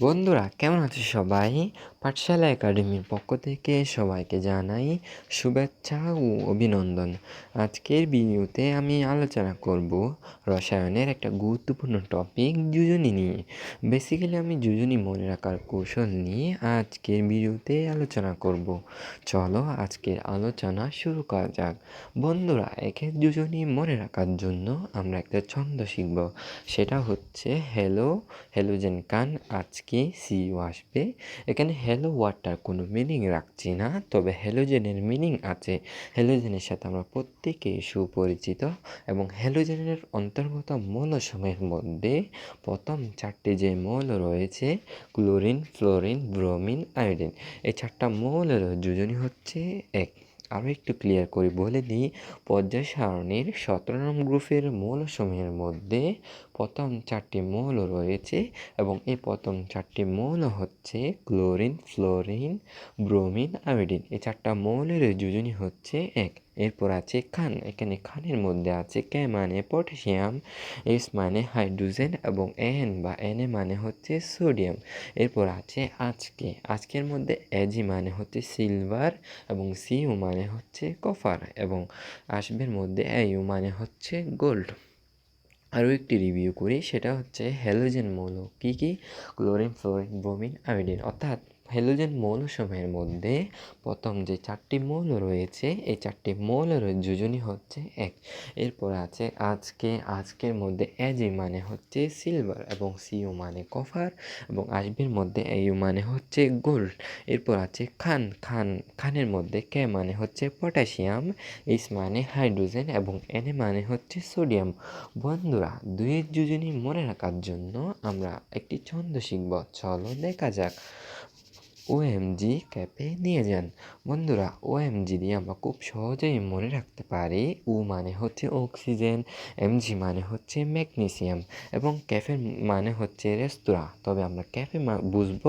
বন্ধুরা কেমন আছো সবাই? পাঠশালা একাডেমির পক্ষ থেকে সবাইকে জানাই শুভেচ্ছা ও অভিনন্দন। আজকের ভিডিওতে আমি আলোচনা করব রসায়নের একটা গুরুত্বপূর্ণ টপিক যোজনী নিয়ে। বেসিক্যালি আমি যোজনী মনে রাখার কৌশল নিয়ে আজকের ভিডিওতে আলোচনা করব। চলো আজকের আলোচনা শুরু করা যাক। বন্ধুরা, একে যোজনী মনে রাখার জন্য আমরা একটা ছন্দ শিখব। সেটা হচ্ছে হ্যালো হ্যালোজেন কান আজকে সিইও আসবে। এখানে হ্যালো ওয়ার্ডটার কোনো মিনিং রাখছি না। তবে হ্যালোজেনের মিনিং আছে। হ্যালোজেনের সাথে আমরা প্রত্যেকেই সুপরিচিত এবং হ্যালোজেনের অন্তর্গত মৌলসমূহের মধ্যে প্রথম চারটি যে মৌল রয়েছে ক্লোরিন ফ্লোরিন ব্রোমিন আয়োডিন এই চারটা মৌলের যোজনী হচ্ছে এক। আরও একটু ক্লিয়ার করে বলে দিই পর্যায় সারণীর সতেরো নং গ্রুপের মৌলসমূহের মধ্যে প্রথম চারটি মৌল রয়েছে এবং এই প্রথম চারটি মৌল হচ্ছে ক্লোরিন, ফ্লোরিন, ব্রোমিন আয়োডিন এই চারটা মৌলের যোজনী হচ্ছে এক। এরপর আছে খান। এখানে খানের মধ্যে আছে কে মানে পটাশিয়াম, এস মানে হাইড্রোজেন এবং এন বা এন এ মানে হচ্ছে সোডিয়াম। এরপর আছে আজকে। আজকের মধ্যে এজি মানে হচ্ছে সিলভার এবং সিইউ মানে হচ্ছে কফার এবং আসবের মধ্যে ইউ মানে হচ্ছে গোল্ড। আরও একটি রিভিউ করি, সেটা হচ্ছে হ্যালোজেন মৌল, কী কী? ক্লোরিন ফ্লোরিন ব্রোমিন আয়োডিন অর্থাৎ হ্যালোজেন মৌলসমূহের মধ্যে প্রথম যে চারটি মৌল রয়েছে, এই চারটি মৌলের যোজনী হচ্ছে এক। এরপর আছে আজকে, আজকের মধ্যে এজি মানে হচ্ছে সিলভার এবং সিইউ মানে কফার এবং আসবির মধ্যে ইউ মানে হচ্ছে গোল্ড এরপর আছে খান খান, খানের মধ্যে কে মানে হচ্ছে পটাশিয়াম ইস মানে হাইড্রোজেন এবং এনে মানে হচ্ছে সোডিয়াম বন্ধুরা, দুইয়ের যোজনী মনে রাখার জন্য আমরা একটি ছন্দ শিখব চলো দেখা যাক। ওএমজি ক্যাপে নিয়ে যান বন্ধুরা ওএমজি দিয়ে আমরা খুব সহজেই মনে রাখতে পারি উ মানে হচ্ছে অক্সিজেন এমজি মানে হচ্ছে ম্যাগনেসিয়াম এবং ক্যাফের মানে হচ্ছে রেস্তোরাঁ তবে আমরা ক্যাফে বুঝব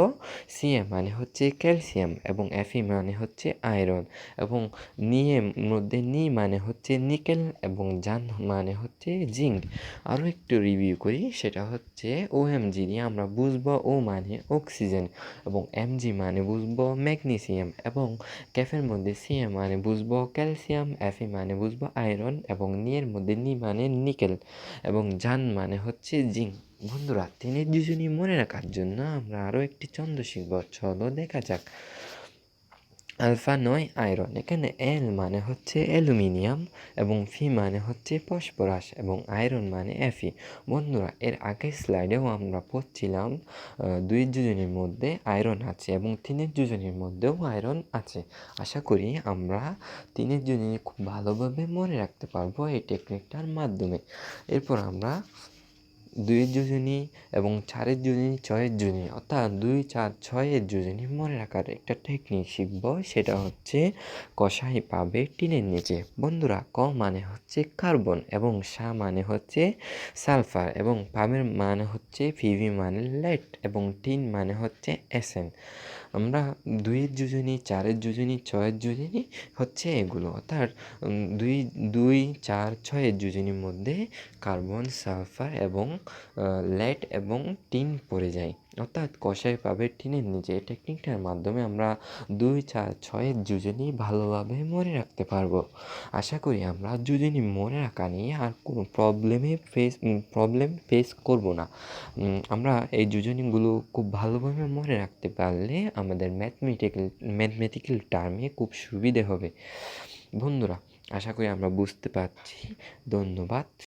সিএম মানে হচ্ছে ক্যালসিয়াম এবং এফি মানে হচ্ছে আয়রন এবং নিয়ে মধ্যে নি মানে হচ্ছে নিকেল এবং জান মানে হচ্ছে জিঙ্ক আরও একটু রিভিউ করি, সেটা হচ্ছে ওএমজি দিয়ে আমরা বুঝব ও মানে অক্সিজেন এবং এমজি মানে বুঝব ম্যাগনেসিয়াম এবং ক্যাফের মধ্যে সিএম মানে বুঝব ক্যালসিয়াম এফি মানে বুঝব আয়রন এবং নিয়ের মধ্যে নি মানে নিকেল এবং জান মানে হচ্ছে জিঙ্ক। বন্ধুরা, তিনের দুজনই মনে রাখার জন্য আমরা আরও একটি ছন্দ শিখব চলো দেখা যাক। আলফা নয় আয়রন, এখানে এল মানে হচ্ছে অ্যালুমিনিয়াম এবং ফি মানে হচ্ছে ফসফরাস এবং আয়রন মানে এফি বন্ধুরা, এর আগের স্লাইডেও আমরা পড়ছিলাম দুই যোজনের মধ্যে আয়রন আছে এবং তিনের যোজনের মধ্যেও আয়রন আছে। আশা করি আমরা তিনের যোজনী খুব ভালোভাবে মনে রাখতে পারব এই টেকনিকটার মাধ্যমে। এরপর আমরা দুইয়ের যোজনী এবং চারের যোজনী ছয়ের যোজনী অর্থাৎ দুই চার ছয়ের যোজনী মনে রাখার একটা টেকনিক শিখব সেটা হচ্ছে কষাই পাবে টিনের নিচে বন্ধুরা ক মানে হচ্ছে কার্বন এবং সা মানে হচ্ছে সালফার এবং পাবের মানে হচ্ছে ফিভি মানে লেট এবং টিন মানে হচ্ছে এসেন আমরা দুইয়ের যোজনী, চারের যোজনী, ছয়ের যোজনী হচ্ছে এগুলো। অর্থাৎ দুই দুই, চার, ছয়ের যোজনীর মধ্যে কার্বন সালফার এবং লেড এবং টিন পড়ে যায়। অর্থাৎ কষায় পাবে টিনের নিচে। এই টেকনিকটার মাধ্যমে আমরা দুই, চার ছয়ের যোজনী ভালোভাবে মনে রাখতে পারব। আশা করি আমরা যোজনী মনে রাখা নিয়ে আর কোনো প্রবলেমে ফেস প্রবলেম ফেস করব না। আমরা এই যোজনীগুলো খুব ভালোভাবে মনে রাখতে পারলে আমাদের ম্যাথমেটিক্যাল ম্যাথমেটিক্যাল টার্মে খুব সুবিধে হবে। বন্ধুরা, আশা করি আমরা বুঝতে পারছি। ধন্যবাদ।